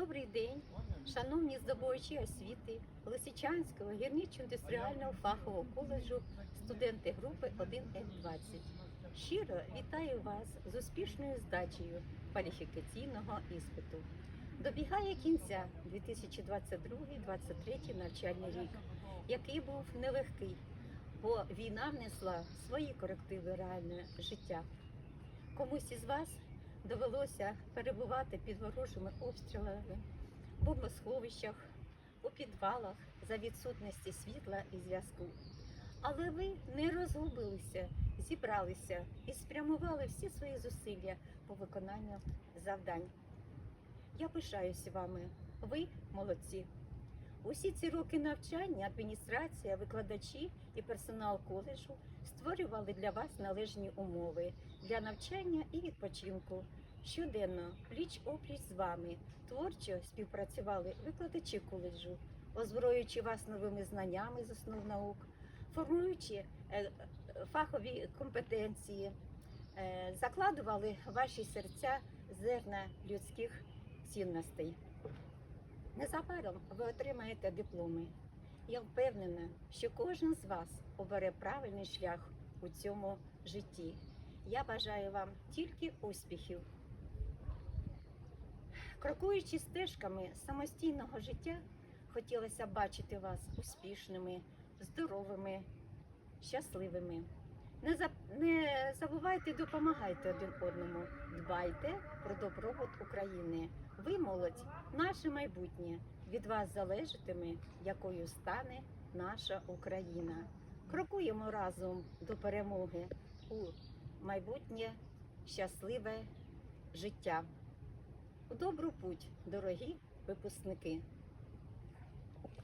Добрий день, шановні здобувачі освіти Лисичанського гірничо-індустріального фахового коледжу, студенти групи 1М20. Щиро вітаю вас з успішною здачею кваліфікаційного іспиту. Добігає кінця 2022-2023 навчальний рік, який був нелегкий, бо війна внесла свої корективи реальне життя. Комусь із вас довелося перебувати під ворожими обстрілами, в бомбосховищах, у підвалах за відсутності світла і зв'язку. Але ви не розгубилися, зібралися і спрямували всі свої зусилля по виконанню завдань. Я пишаюся вами, ви молодці. Усі ці роки навчання адміністрація, викладачі і персонал коледжу створювали для вас належні умови для навчання і відпочинку. Щоденно, пліч опліч з вами, творчо співпрацювали викладачі коледжу, озброюючи вас новими знаннями з основ наук, формуючи е, е, фахові компетенції, е, закладували ваші серця зерна людських цінностей. Незабаром ви отримаєте дипломи. Я впевнена, що кожен з вас обере правильний шлях у цьому житті. Я бажаю вам тільки успіхів. Крокуючи стежками самостійного життя, хотілося б бачити вас успішними, здоровими, щасливими. Не, за... не забувайте, допомагайте один одному. Дбайте про добробут України. Ви, молодь, наше майбутнє. Від вас залежатиме, якою стане наша Україна. Крокуємо разом до перемоги у майбутнє щасливе життя. У добру путь, дорогі випускники!